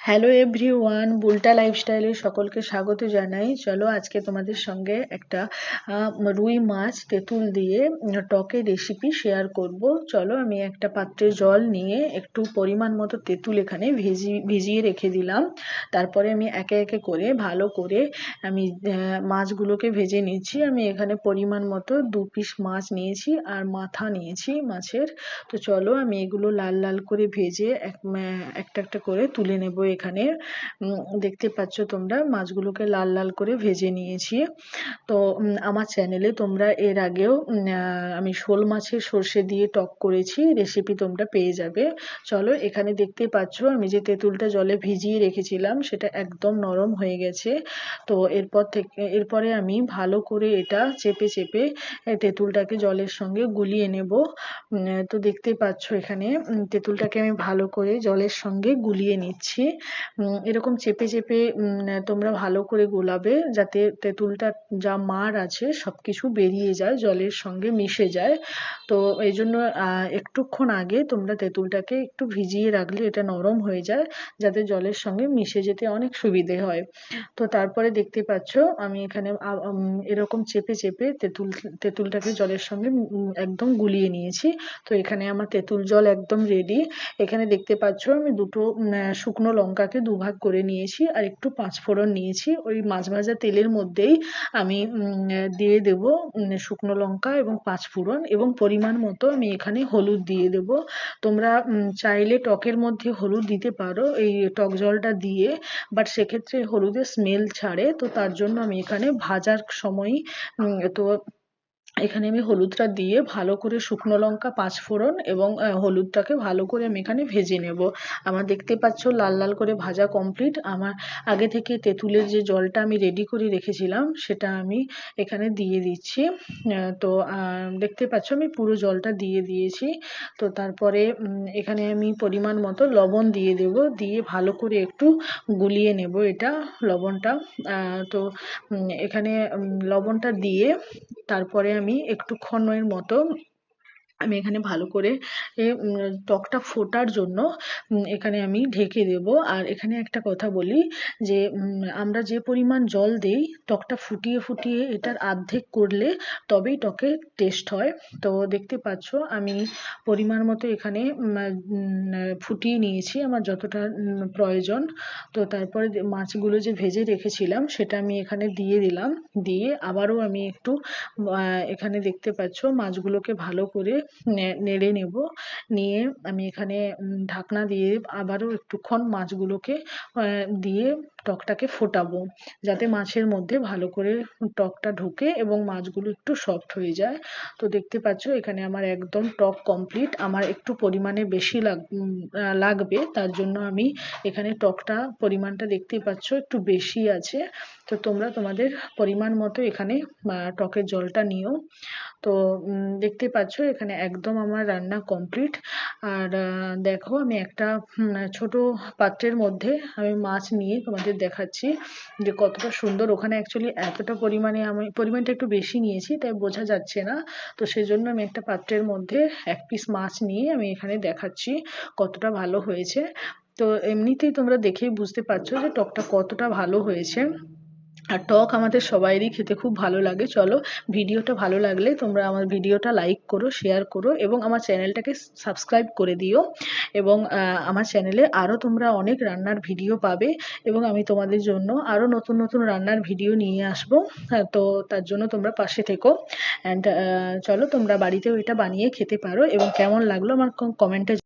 Hello every one বুলটা লাইফস্টাইলে সকলকে স্বাগত জানাই। চলো আজকে তোমাদের সঙ্গে একটা রুই মাছ, তেঁতুল দিয়ে টকের রেসিপি শেয়ার করব। চলো আমি একটা পাত্রে জল নিয়ে একটু পরিমাণ মতো তেঁতুল এখানে ভিজি, ভিজিয়ে রেখে দিলাম। তারপরে আমি একে একে করে ভালো করে আমি মাছগুলোকে ভেজে নিচ্ছি। আমি এখানে পরিমাণ মতো দু পিস মাছ নিয়েছি আর মাথা নিয়েছি মাছের। তো চলো আমি এগুলো লাল লাল করে ভেজে এক একটা একটা করে তুলে নেব এখানে দেখতে পাচ্ছ তোমরা মাছগুলোকে লাল লাল করে ভেজে নিয়েছি। তো আমার চ্যানেলে তোমরা এর আগেও আমি শোল মাছের সর্ষে দিয়ে টক করেছি রেসিপি তোমরা পেয়ে যাবে। চলো, এখানে দেখতে পাচ্ছ আমি যে তেঁতুলটা জলে ভিজিয়ে রেখেছিলাম, সেটা একদম নরম হয়ে গেছে। তো, এরপর থেকে, এরপরে আমি ভালো করে এটা চেপে চেপে তেঁতুলটাকে জলের সঙ্গে গুলিয়ে নেব। তো দেখতে পাচ্ছ এখানে তেঁতুলটাকে আমি ভালো করে জলের সঙ্গে গুলিয়ে নিচ্ছি। এরকম চেপে চেপে তোমরা ভালো করে গোলাবে যাতে তেঁতুলটা যা মার আছে সবকিছু বেরিয়ে যায়, জলের সঙ্গে মিশে যায়। তো এই জন্য একটুক্ষণ আগে তোমরা তেঁতুলটাকে একটু ভিজিয়ে রাখলে এটা নরম হয়ে যায়, যাতে জলের সঙ্গে মিশে যেতে অনেক সুবিধে হয়। তো তারপরে দেখতে পাচ্ছ, আমি এখানে এরকম চেপে চেপে তেঁতুল, তেঁতুলটাকে জলের সঙ্গে একদম গুলিয়ে নিয়েছি। তো এখানে আমার তেঁতুল জল একদম রেডি এখানে দেখতে পাচ্ছ, আমি দুটো শুকনো শুকনো লঙ্কাকে দুভাগ করে নিয়েছি আর একটু পাঁচফোড়ন নিয়েছি। ওই মাছ ভাজা তেলের মধ্যেই আমি দিয়ে দেব শুকনো লঙ্কা এবং পাঁচফোড়ন এবং পরিমাণ মতো আমি এখানে হলুদ দিয়ে দেব। তোমরা চাইলে টকের মধ্যে হলুদ দিতে পারো, এই টক জলটা দিয়ে বাট সেক্ষেত্রে হলুদের স্মেল ছাড়ে, তো তার জন্য আমি এখানে ভাজার সময়ই তো এখানে আমি হলুদটা দিয়ে ভালো করে শুকনো লঙ্কা পাঁচ পাঁচফোড়ন এবং হলুদটাকে ভালো করে আমি এখানে ভেজে নেব। আমার দেখতে পাচ্ছ লাল লাল করে ভাজা কমপ্লিট আমার আগে থেকে তেঁতুলের যে জলটা আমি রেডি করে রেখেছিলাম, সেটা আমি এখানে দিয়ে দিচ্ছি। তো দেখতে পাচ্ছ আমি পুরো জলটা দিয়ে দিয়েছি। তো তারপরে এখানে আমি পরিমাণ মতো লবণ দিয়ে দেব। দিয়ে ভালো করে একটু গুলিয়ে নেব এটা লবণটা। তো এখানে লবণটা দিয়ে তারপরে আমি একটুক্ষণের মতো আমি এখানে ভালো করে টকটা ফোটার জন্য এখানে আমি ঢেকে দেব। আর এখানে একটা কথা বলি যে আমরা যে পরিমাণ জল দেই, টকটা ফুটিয়ে ফুটিয়ে এটার আর্ধেক করলে তবেই টকের টেস্ট হয়। তো দেখতে পাচ্ছ, আমি পরিমাণ মতো এখানে ফুটিয়ে নিয়েছি আমার যতটা প্রয়োজন। তো তারপরে মাছগুলো যে ভেজে রেখেছিলাম, সেটা আমি এখানে দিয়ে দিলাম। দিয়ে আবারও আমি একটু এখানে দেখতে পাচ্ছ মাছগুলোকে ভালো করে নেড়ে নেব। নিয়ে আমি এখানে ঢাকনা দিয়ে আবারও একটুক্ষণ মাছগুলোকে দিয়ে টকটাকে ফোটাবো। যাতে মাছের মধ্যে ভালো করে টকটা ঢোকে এবং মাছগুলো একটু সফট হয়ে যায়। তো দেখতে পাচ্ছ, এখানে আমার একদম টক কমপ্লিট আমার একটু পরিমাণে বেশি লাগ লাগবে। তার জন্য আমি এখানে টকটা পরিমাণটা দেখতেই পাচ্ছ, একটু বেশি আছে। তো তোমরা তোমাদের পরিমাণ মতো এখানে টকের জলটা নিও। তো দেখতে পাচ্ছ, এখানে একদম আমার রান্না কমপ্লিট আর দেখো আমি একটা ছোট পাত্রের মধ্যে আমি মাছ নিয়ে তোমাদের দেখাচ্ছি যে কতটা সুন্দর। ওখানে অ্যাকচুয়ালি এতটা পরিমাণে আমি, পরিমাণটা একটু বেশি নিয়েছি, তাই বোঝা যাচ্ছে না। তো সেজন্য আমি একটা পাত্রের মধ্যে এক পিস মাছ নিয়ে আমি এখানে দেখাচ্ছি কতটা ভালো হয়েছে। তো এমনিতেই তোমরা দেখেই বুঝতে পারছ যে টকটা কতটা ভালো হয়েছে। আর টক আমাদের সবাইরই খেতে খুব ভালো লাগে। চলো ভিডিওটা ভালো লাগলে তোমরা আমার ভিডিওটা লাইক করো শেয়ার করো এবং আমার চ্যানেলটাকে সাবস্ক্রাইব করে দিও। এবং আমার চ্যানেলে আরও তোমরা অনেক রান্নার ভিডিও পাবে এবং আমি তোমাদের জন্য আরও নতুন নতুন রান্নার ভিডিও নিয়ে আসব। হ্যাঁ, তো তার জন্য তোমরা পাশে থেকো। অ্যান্ড চলো তোমরা বাড়িতেও এটা বানিয়ে খেতে পারো এবং কেমন লাগল আমার কমেন্টে